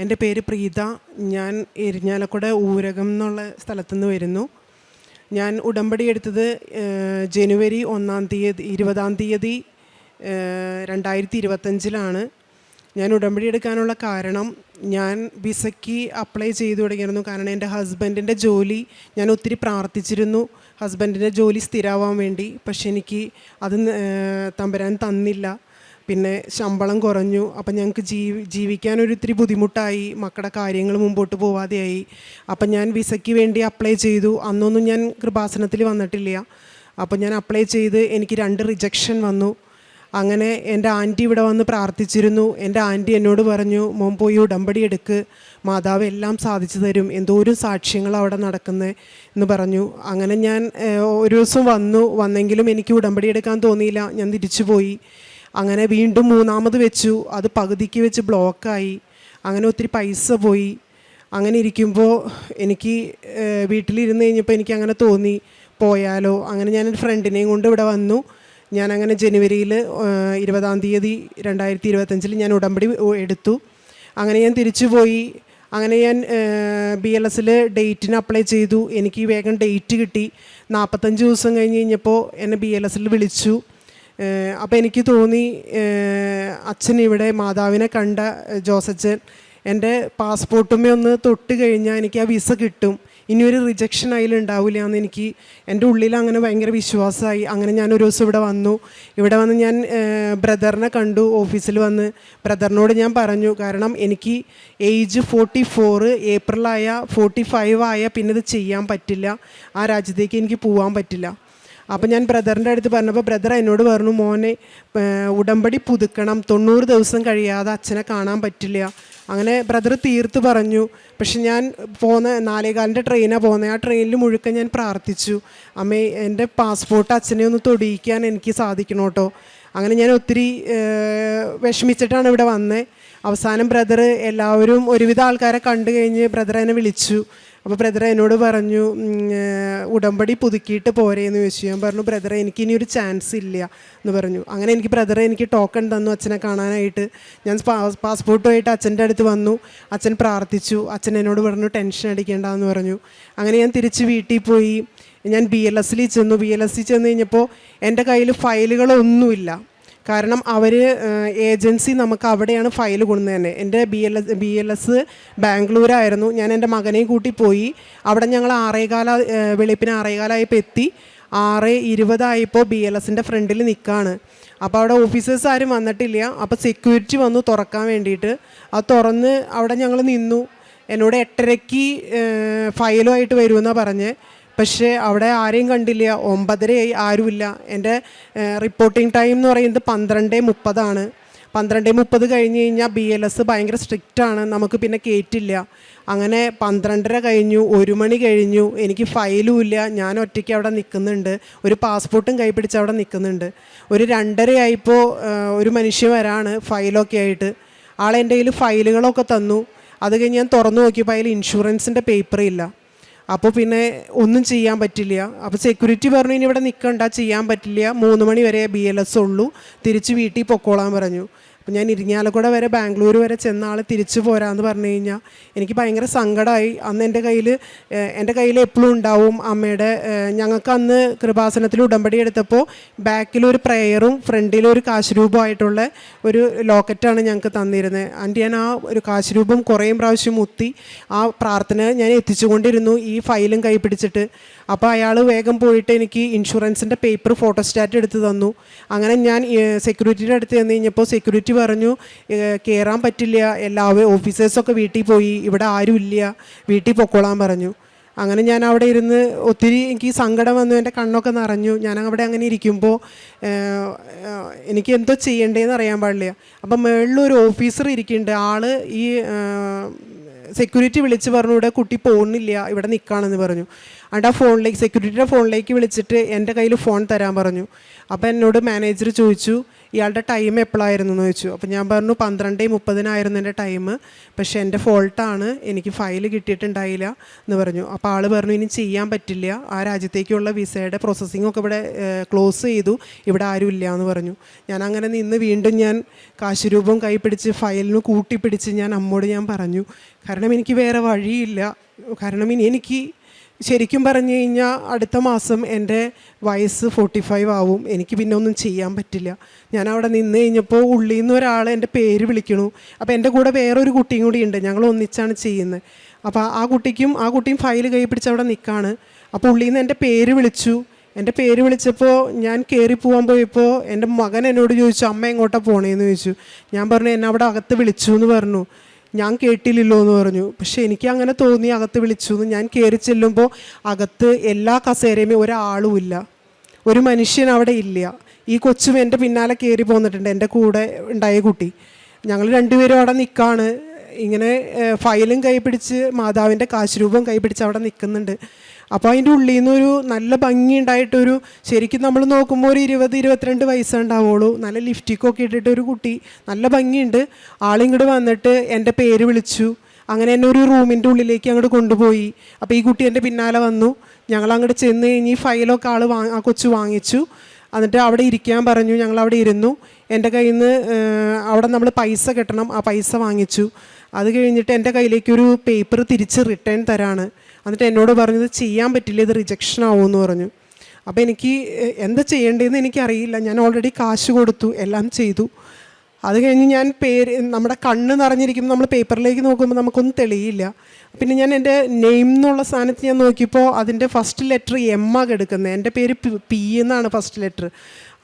എന്റെ പേര് പ്രീത. ഞാൻ എരിഞ്ഞാലക്കുട ഊരകം എന്നുള്ള സ്ഥലത്തു നിന്ന് വരുന്നു. ഞാൻ ഉടമ്പടി എടുത്തത് ജനുവരി ഒന്നാം തീയതി ഇരുപതാം തീയതി രണ്ടായിരത്തി ഇരുപത്തഞ്ചിലാണ് ഞാൻ ഉടമ്പടി എടുക്കാനുള്ള കാരണം ഞാൻ വിസയ്ക്ക് അപ്ലൈ ചെയ്തു തുടങ്ങിയിരുന്നു. കാരണം എന്റെ ഹസ്ബൻഡിന്റെ ജോലി ഞാൻ ഒത്തിരി പ്രാർത്ഥിച്ചിരുന്നു. ഹസ്ബൻഡിന്റെ ജോലി സ്ഥിരമാവാൻ വേണ്ടി. പക്ഷെ എനിക്ക് അത് തമ്പരാൻ തന്നില്ല. പിന്നെ ശമ്പളം കുറഞ്ഞു. അപ്പം ഞങ്ങൾക്ക് ജീവി ജീവിക്കാനൊരു ഇത്തിരി ബുദ്ധിമുട്ടായി. മക്കളുടെ കാര്യങ്ങൾ മുമ്പോട്ട് പോവാതെയായി. അപ്പം ഞാൻ വിസയ്ക്ക് വേണ്ടി അപ്ലൈ ചെയ്തു. അന്നൊന്നും ഞാൻ കൃപാസനത്തിൽ വന്നിട്ടില്ല. അപ്പം ഞാൻ അപ്ലൈ ചെയ്ത് എനിക്ക് രണ്ട് റിജക്ഷൻ വന്നു. അങ്ങനെ എന്റെ ആന്റി ഇവിടെ വന്ന് പ്രാർത്ഥിച്ചിരുന്നു. എന്റെ ആന്റി എന്നോട് പറഞ്ഞു മോൻ പോയി ഉടമ്പടി എടുക്ക്. മാതാവ് എല്ലാം സാധിച്ചു തരും. എന്തോരം സാക്ഷ്യങ്ങൾ അവിടെ നടക്കുന്നത് എന്ന് പറഞ്ഞു. അങ്ങനെ ഞാൻ ഒരു ദിവസം വന്നു. വന്നെങ്കിലും എനിക്ക് ഉടമ്പടി എടുക്കാൻ തോന്നിയില്ല. ഞാൻ തിരിച്ചു പോയി അങ്ങനെ വീണ്ടും മൂന്നാമത് വെച്ചു. അത് പകുതിക്ക് വെച്ച് ബ്ലോക്കായി അങ്ങനെ ഒത്തിരി പൈസ പോയി. അങ്ങനെ ഇരിക്കുമ്പോൾ എനിക്ക് വീട്ടിലിരുന്ന് കഴിഞ്ഞപ്പോൾ എനിക്ക് അങ്ങനെ തോന്നി പോയാലോ? അങ്ങനെ ഞാൻ ഒരു ഫ്രണ്ടിനെയും കൊണ്ട് ഇവിടെ വന്നു. ഞാൻ അങ്ങനെ ജനുവരിയിൽ ഇരുപതാം തീയതി രണ്ടായിരത്തി ഇരുപത്തഞ്ചിൽ ഞാൻ ഉടമ്പടി എടുത്തു. അങ്ങനെ ഞാൻ തിരിച്ചു പോയി. അങ്ങനെ ഞാൻ ബി എൽ എസിൽ ഡേറ്റിന് അപ്ലൈ ചെയ്തു. എനിക്ക് വേഗം ഡേറ്റ് കിട്ടി. നാൽപ്പത്തഞ്ച് ദിവസം കഴിഞ്ഞ് കഴിഞ്ഞപ്പോൾ എന്നെ ബി എൽ എസിൽ വിളിച്ചു. അപ്പോൾ എനിക്ക് തോന്നി അച്ഛൻ ഇവിടെ മാതാവിനെ കണ്ട ജോസച്ചൻ എന്റെ പാസ്പോർട്ടുമേ ഒന്ന് തൊട്ട് കഴിഞ്ഞാൽ എനിക്ക് ആ വിസ കിട്ടും. ഇനി ഒരു റിജക്ഷൻ അതിലുണ്ടാവില്ല എന്ന് എനിക്ക് എന്റെ ഉള്ളിൽ അങ്ങനെ ഭയങ്കര വിശ്വാസമായി. അങ്ങനെ ഞാൻ ഒരു ദിവസം ഇവിടെ വന്നു. ഇവിടെ വന്ന് ഞാൻ ബ്രദറിനെ കണ്ടു ഓഫീസിൽ വന്ന്. ബ്രദറിനോട് ഞാൻ പറഞ്ഞു കാരണം എനിക്ക് ഏജ് ഫോർട്ടി ഫോറ് ഏപ്രിലായ ഫോർട്ടി ഫൈവ് ആയ പിന്നെ ഇത് ചെയ്യാൻ പറ്റില്ല. ആ രാജ്യത്തേക്ക് എനിക്ക് പോകാൻ പറ്റില്ല. അപ്പം ഞാൻ ബ്രദറിന്റെ അടുത്ത് പറഞ്ഞപ്പോൾ ബ്രദർ എന്നോട് പറഞ്ഞു മോനെ ഉടമ്പടി പുതുക്കണം. തൊണ്ണൂറ് ദിവസം കഴിയാതെ അച്ഛനെ കാണാൻ പറ്റില്ല. അങ്ങനെ ബ്രദർ തീർത്ത് പറഞ്ഞു. പക്ഷെ ഞാൻ പോന്ന നാലേകാലിന്റെ ട്രെയിനാണ് പോകുന്നത് ആ ട്രെയിനിൽ മുഴുക്ക ഞാൻ പ്രാർത്ഥിച്ചു. അമ്മേ എന്റെ പാസ്പോർട്ട് അച്ഛനെ ഒന്ന് തൊടിയിക്കാൻ എനിക്ക് സാധിക്കണം കേട്ടോ അങ്ങനെ ഞാൻ ഒത്തിരി വിഷമിച്ചിട്ടാണ് ഇവിടെ വന്നത് അവസാനം ബ്രദർ എല്ലാവരും ഒരുവിധ ആൾക്കാരെ കണ്ടു കഴിഞ്ഞ് ബ്രദർ എന്നെ വിളിച്ചു. അപ്പോൾ ബ്രദർ എന്നോട് പറഞ്ഞു ഉടമ്പടി പുതുക്കിയിട്ട് പോരെ എന്ന് ചോദിച്ചു. ഞാൻ പറഞ്ഞു ബ്രദറെ എനിക്ക് ഇനി ഒരു ചാൻസ് ഇല്ല എന്ന് പറഞ്ഞു. അങ്ങനെ എനിക്ക് ബ്രദറെ എനിക്ക് ടോക്കൺ തന്നു അച്ഛനെ കാണാനായിട്ട്. ഞാൻ പാസ്പോർട്ടുമായിട്ട് അച്ഛന്റെ അടുത്ത് വന്നു. അച്ഛൻ പ്രാർത്ഥിച്ചു. അച്ഛൻ എന്നോട് പറഞ്ഞു ടെൻഷൻ അടിക്കേണ്ടെന്ന് പറഞ്ഞു. അങ്ങനെ ഞാൻ തിരിച്ച് വീട്ടിൽ പോയി. ഞാൻ ബി എൽ എസിൽ ചെന്നു. ബി എൽ എസിൽ ചെന്ന് കഴിഞ്ഞപ്പോൾ എന്റെ കയ്യിൽ ഫയലുകളൊന്നുമില്ല. കാരണം അവർ ഏജൻസി നമുക്ക് അവിടെയാണ് ഫയൽ കൊണ്ടുവന്നത് തന്നെ. എന്റെ B L S B L S ബാംഗ്ലൂരായിരുന്നു. ഞാൻ എന്റെ മകനെയും കൂട്ടി പോയി. അവിടെ ഞങ്ങൾ ആറേകാല വെളുപ്പിന് ആറേകാലായപ്പോൾ എത്തി. ആറ് ഇരുപതായപ്പോൾ ബി എൽ എസിന്റെ ഫ്രണ്ടിൽ നിൽക്കുകയാണ് അപ്പോൾ അവിടെ ഓഫീസേഴ്സ് ആരും വന്നിട്ടില്ല. അപ്പോൾ സെക്യൂരിറ്റി വന്നു തുറക്കാൻ വേണ്ടിയിട്ട്. അത് തുറന്ന് അവിടെ ഞങ്ങൾ നിന്നു. എന്നോട് എട്ടരയ്ക്ക് ഫയലുമായിട്ട് വരുമെന്നാണ് പറഞ്ഞത് പക്ഷേ അവിടെ ആരെയും കണ്ടില്ല. ഒമ്പതരയായി ആരുമില്ല. എന്റെ റിപ്പോർട്ടിംഗ് ടൈം എന്ന് പറയുന്നത് പന്ത്രണ്ട് മുപ്പതാണ്. പന്ത്രണ്ട് മുപ്പത് കഴിഞ്ഞ് കഴിഞ്ഞാൽ ബി എൽ എസ് ഭയങ്കര സ്ട്രിക്റ്റാണ് നമുക്ക് പിന്നെ കയറ്റില്ല അങ്ങനെ പന്ത്രണ്ടര കഴിഞ്ഞു ഒരു മണി കഴിഞ്ഞു. എനിക്ക് ഫയലും ഇല്ല. ഞാൻ ഒറ്റയ്ക്ക് അവിടെ നിൽക്കുന്നുണ്ട്. ഒരു പാസ്പോർട്ടും കൈപിടിച്ച് അവിടെ നിൽക്കുന്നുണ്ട്. ഒരു രണ്ടരയായപ്പോൾ ഒരു മനുഷ്യൻ വരാണ് ഫയലൊക്കെ ആയിട്ട്. ആളെന്റെ കയ്യിൽ ഫയലുകളൊക്കെ തന്നു. അത് കഴിഞ്ഞ് ഞാൻ തുറന്നു നോക്കിയപ്പോൾ അതിൽ ഇൻഷുറൻസിന്റെ പേപ്പർ ഇല്ല. അപ്പോൾ പിന്നെ ഒന്നും ചെയ്യാൻ പറ്റില്ല. അപ്പോൾ സെക്യൂരിറ്റി പറഞ്ഞു ഇനി ഇവിടെ നിൽക്കണ്ട ചെയ്യാൻ പറ്റില്ല. മൂന്ന് മണി വരെ ബി എൽ എസ് ഉള്ളൂ. തിരിച്ച് വീട്ടിൽ പൊക്കോളാൻ പറഞ്ഞു. അപ്പം ഞാൻ ഇരിങ്ങാലക്കുട വരെ ബാംഗ്ലൂർ വരെ ചെന്ന ആൾ തിരിച്ചു പോരാന്ന് പറഞ്ഞു കഴിഞ്ഞാൽ എനിക്ക് ഭയങ്കര സങ്കടമായി അന്ന് എന്റെ കയ്യിൽ എന്റെ കയ്യിൽ എപ്പോഴും ഉണ്ടാവും അമ്മയുടെ ഞങ്ങൾക്ക് അന്ന് കൃപാസനത്തിൽ ഉടമ്പടി എടുത്തപ്പോൾ ബാക്കിലൊരു പ്രേയറും ഫ്രണ്ടിലൊരു കാശുരൂപമായിട്ടുള്ള ഒരു ലോക്കറ്റാണ് ഞങ്ങൾക്ക് തന്നിരുന്നത് ആന്റി ഞാൻ ആ ഒരു കാശുരൂപം കുറേ പ്രാവശ്യം മുത്തി ആ പ്രാർത്ഥന ഞാൻ എത്തിച്ചുകൊണ്ടിരുന്നു ഈ ഫയലും കൈ പിടിച്ചിട്ട് അപ്പോൾ അയാൾ വേഗം പോയിട്ട് എനിക്ക് ഇൻഷുറൻസിന്റെ പേപ്പർ ഫോട്ടോസ്റ്റാറ്റ് എടുത്ത് തന്നു. അങ്ങനെ ഞാൻ സെക്യൂരിറ്റിയുടെ അടുത്ത് ചെന്ന് കഴിഞ്ഞപ്പോൾ സെക്യൂരിറ്റി പറഞ്ഞു കയറാൻ പറ്റില്ല എല്ലാവരും ഓഫീസേഴ്സൊക്കെ വീട്ടിൽ പോയി ഇവിടെ ആരും ഇല്ല വീട്ടിൽ പൊക്കോളാൻ പറഞ്ഞു. അങ്ങനെ ഞാൻ അവിടെ ഇരുന്ന് ഒത്തിരി എനിക്ക് സങ്കടം വന്നു എന്റെ കണ്ണൊക്കെ നിറഞ്ഞു. ഞാൻ അവിടെ അങ്ങനെ ഇരിക്കുമ്പോൾ എനിക്ക് എന്തോ ചെയ്യണ്ടേന്ന് അറിയാൻ പാടില്ല. അപ്പം മുകളിലൊരു ഓഫീസർ ഇരിക്കുന്നുണ്ട്. ആൾ ഈ സെക്യൂരിറ്റി വിളിച്ച് പറഞ്ഞു ഇവിടെ കുട്ടി പോകുന്നില്ല ഇവിടെ നിൽക്കുകയാണെന്ന് പറഞ്ഞു. ആ ഫോണിലേക്ക് സെക്യൂരിറ്റിയുടെ ഫോണിലേക്ക് വിളിച്ചിട്ട് എന്റെ കയ്യിൽ ഫോൺ തരാൻ പറഞ്ഞു. അപ്പോൾ എന്നോട് മാനേജർ ചോദിച്ചു ഇയാളുടെ ടൈം എപ്പോഴായിരുന്നു? എന്ന് ചോദിച്ചു. അപ്പോൾ ഞാൻ പറഞ്ഞു പന്ത്രണ്ട് മുപ്പതിനായിരുന്നു എന്റെ ടൈം. പക്ഷേ എന്റെ ഫോൾട്ടാണ്. എനിക്ക് ഫയൽ കിട്ടിയിട്ടുണ്ടായില്ല. എന്ന് പറഞ്ഞു. അപ്പോൾ ആൾ പറഞ്ഞു ഇനി ചെയ്യാൻ പറ്റില്ല. ആ രാജ്യത്തേക്കുള്ള വിസയുടെ പ്രോസസ്സിംഗ് ഒക്കെ ഇവിടെ ക്ലോസ് ചെയ്തു. ഇവിടെ ആരും ഇല്ല. എന്ന് പറഞ്ഞു. ഞാൻ അങ്ങനെ നിന്ന് വീണ്ടും ഞാൻ കാശുരൂപം കൈപ്പിടിച്ച് ഫയലിന് കൂട്ടിപ്പിടിച്ച് ഞാൻ അമ്മോട് ഞാൻ പറഞ്ഞു കാരണം എനിക്ക് വേറെ വഴിയില്ല. കാരണം ഇനി എനിക്ക് ശരിക്കും പറഞ്ഞു കഴിഞ്ഞാൽ അടുത്ത മാസം എന്റെ വയസ്സ് ഫോർട്ടി ഫൈവ് ആവും. എനിക്ക് പിന്നെ ഒന്നും ചെയ്യാൻ പറ്റില്ല. ഞാൻ അവിടെ നിന്ന് കഴിഞ്ഞപ്പോൾ ഉള്ളിൽ നിന്ന് ഒരാൾ എന്റെ പേര് വിളിക്കണു. അപ്പോൾ എന്റെ കൂടെ വേറൊരു കുട്ടിയും കൂടി ഉണ്ട്. ഞങ്ങൾ ഒന്നിച്ചാണ് ചെയ്യുന്നത്. അപ്പോൾ ആ കുട്ടിക്കും ആ കുട്ടിയും ഫയൽ കൈ പിടിച്ച് അവിടെ നിൽക്കുകയാണ് അപ്പോൾ ഉള്ളിൽ നിന്ന് എന്റെ പേര് വിളിച്ചു. എന്റെ പേര് വിളിച്ചപ്പോൾ ഞാൻ കയറി പോകാൻ പോയപ്പോൾ എന്റെ മകൻ എന്നോട് ചോദിച്ചു അമ്മ എങ്ങോട്ടാണ് പോണേന്ന് ചോദിച്ചു. ഞാൻ പറഞ്ഞു എന്നെ അവിടെ അകത്ത് വിളിച്ചു എന്ന് പറഞ്ഞു. ഞാൻ കേട്ടില്ലല്ലോ എന്ന് പറഞ്ഞു. പക്ഷേ എനിക്ക് അങ്ങനെ തോന്നി അകത്ത് വിളിച്ചു എന്ന്. ഞാൻ കയറി ചെല്ലുമ്പോൾ അകത്ത് എല്ലാ കസേരയുമേ ഒരാളും ഇല്ല. ഒരു മനുഷ്യൻ അവിടെ ഇല്ല. ഈ കൊച്ചും എന്റെ പിന്നാലെ കയറി പോന്നിട്ടുണ്ട് എന്റെ കൂടെ ഉണ്ടായ കുട്ടി. ഞങ്ങൾ രണ്ടുപേരും അവിടെ നിൽക്കാണ് ഇങ്ങനെ ഫയലും കൈ പിടിച്ച് മാതാവിന്റെ കാശുരൂപം കൈ പിടിച്ച് അവിടെ നിൽക്കുന്നുണ്ട് അപ്പോൾ അതിന്റെ ഉള്ളിൽ നിന്നൊരു നല്ല ഭംഗി ഉണ്ടായിട്ടൊരു ശരിക്കും നമ്മൾ നോക്കുമ്പോൾ ഒരു ഇരുപത് ഇരുപത്തിരണ്ട് വയസ്സുണ്ടാവുള്ളൂ. നല്ല ലിഫ്റ്റിക്കൊക്കെ ഇട്ടിട്ട് ഒരു കുട്ടി നല്ല ഭംഗിയുണ്ട്. ആളിങ്ങോട്ട് വന്നിട്ട് എന്റെ പേര് വിളിച്ചു. അങ്ങനെ എന്നെ ഒരു റൂമിന്റെ ഉള്ളിലേക്ക് അങ്ങോട്ട് കൊണ്ടുപോയി. അപ്പോൾ ഈ കുട്ടി എന്റെ പിന്നാലെ വന്നു. ഞങ്ങൾ അങ്ങോട്ട് ചെന്ന് കഴിഞ്ഞ് ഈ ഫയലൊക്കെ ആൾ വാ ആ കൊച്ചു വാങ്ങിച്ചു. എന്നിട്ട് അവിടെ ഇരിക്കാൻ പറഞ്ഞു. ഞങ്ങൾ അവിടെ ഇരുന്നു. എന്റെ കയ്യിൽ നിന്ന് അവിടെ നമ്മൾ പൈസ കെട്ടണം. ആ പൈസ വാങ്ങിച്ചു. അത് കഴിഞ്ഞിട്ട് എന്റെ കയ്യിലേക്ക് ഒരു പേപ്പർ തിരിച്ച് റിട്ടേൺ തരാണ്. എന്നിട്ട് എന്നോട് പറഞ്ഞത് ചെയ്യാൻ പറ്റില്ല ഇത് റിജക്ഷൻ ആവുമെന്ന് പറഞ്ഞു. അപ്പോൾ എനിക്ക് എന്താ ചെയ്യേണ്ടതെന്ന് എനിക്കറിയില്ല. ഞാൻ ഓൾറെഡി കാശ് കൊടുത്തു എല്ലാം ചെയ്തു. അത് കഴിഞ്ഞ് ഞാൻ പേര് നമ്മുടെ കണ്ണ് നിറഞ്ഞിരിക്കുമ്പോൾ നമ്മൾ പേപ്പറിലേക്ക് നോക്കുമ്പോൾ നമുക്കൊന്നും തെളിയില്ല. പിന്നെ ഞാൻ എന്റെ നെയിം എന്നുള്ള സ്ഥാനത്ത് ഞാൻ നോക്കിയപ്പോൾ അതിന്റെ ഫസ്റ്റ് ലെറ്റർ എം ആ കിടക്കുന്നത്. എന്റെ പേര് പി എന്നാണ് ഫസ്റ്റ് ലെറ്റർ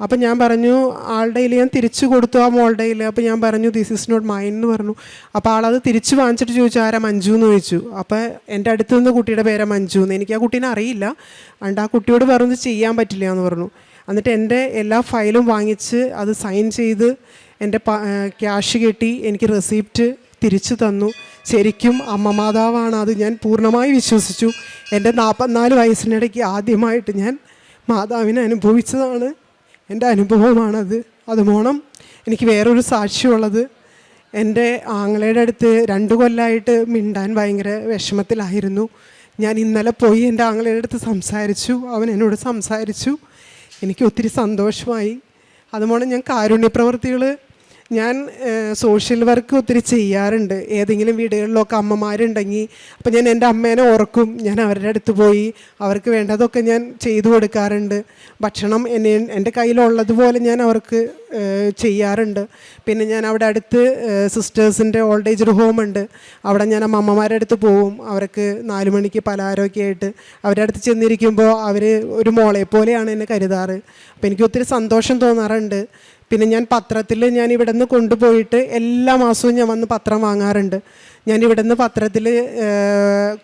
അപ്പം ഞാൻ പറഞ്ഞു ആളുടെ കയ്യിൽ ഞാൻ തിരിച്ചു കൊടുത്തു ആ മോളുടെ കയ്യിൽ. അപ്പോൾ ഞാൻ പറഞ്ഞു ദിസ് ഇസ് നോട്ട് മൈൻ എന്ന് പറഞ്ഞു. അപ്പോൾ ആളത് തിരിച്ചു വാങ്ങിച്ചിട്ട് ചോദിച്ചു ആരാ മഞ്ജു എന്ന് ചോദിച്ചു. അപ്പോൾ എന്റെ അടുത്ത് നിന്ന് കുട്ടിയുടെ പേരാ മഞ്ജു എന്ന്. എനിക്ക് ആ കുട്ടീനെ അറിയില്ല. അണ്ട് ആ കുട്ടിയോട് പറഞ്ഞു ചെയ്യാൻ പറ്റില്ല എന്ന് പറഞ്ഞു. എന്നിട്ട് എന്റെ എല്ലാ ഫയലും വാങ്ങിച്ച് അത് സൈൻ ചെയ്ത് എന്റെ ക്യാഷ് കെട്ടി എനിക്ക് റെസിപ്റ്റ് തിരിച്ചു തന്നു. ശരിക്കും അമ്മ മാതാവാണ് അത്. ഞാൻ പൂർണമായി വിശ്വസിച്ചു. എന്റെ നാൽപ്പത്തിനാല് വയസ്സിനിടയ്ക്ക് ആദ്യമായിട്ട് ഞാൻ മാതാവിനെ അനുഭവിച്ചതാണ്. എന്റെ അനുഭവമാണത്. അതുമോണം എനിക്ക് വേറൊരു സാക്ഷ്യമുള്ളത്. എന്റെ ആങ്ങളയുടെ അടുത്ത് രണ്ട് കൊല്ലമായിട്ട് മിണ്ടാൻ ഭയങ്കര വിഷമത്തിലായിരുന്നു. ഞാൻ ഇന്നലെ പോയി എന്റെ ആങ്ങളയുടെ അടുത്ത് സംസാരിച്ചു. അവൻ എന്നോട് സംസാരിച്ചു. എനിക്ക് ഒത്തിരി സന്തോഷമായി. അതുപോലെ ഞാൻ കാരുണ്യ പ്രവർത്തികൾ ഞാൻ സോഷ്യൽ വർക്ക് ഒത്തിരി ചെയ്യാറുണ്ട്. ഏതെങ്കിലും വീടുകളിലൊക്കെ അമ്മമാരുണ്ടെങ്കിൽ അപ്പം ഞാൻ എന്റെ അമ്മേനെ ഓർക്കും. ഞാൻ അവരുടെ അടുത്ത് പോയി അവർക്ക് വേണ്ടതൊക്കെ ഞാൻ ചെയ്തു കൊടുക്കാറുണ്ട്. ഭക്ഷണം എന്നെ എന്റെ കയ്യിലുള്ളതുപോലെ ഞാൻ അവർക്ക് ചെയ്യാറുണ്ട്. പിന്നെ ഞാൻ അവിടെ അടുത്ത് സിസ്റ്റേഴ്സിന്റെ ഓൾഡ് ഏജ് ഹോം ഉണ്ട്. അവിടെ ഞാൻ അമ്മമാരുടെ അടുത്ത് പോവും. അവർക്ക് നാല് മണിക്ക് പലഹാരമൊക്കെ ആയിട്ട് അവരുടെ അടുത്ത് ചെന്നിരിക്കുമ്പോൾ അവർ ഒരു മോളെ പോലെയാണ് എന്നെ കരുതാറ്. അപ്പോൾ എനിക്ക് ഒത്തിരി സന്തോഷം തോന്നാറുണ്ട്. പിന്നെ ഞാൻ പത്രത്തിൽ ഞാൻ ഇവിടെ നിന്ന് കൊണ്ടുപോയിട്ട് എല്ലാ മാസവും ഞാൻ വന്ന് പത്രം വാങ്ങാറുണ്ട്. ഞാൻ ഇവിടെ നിന്ന് പത്രത്തിൽ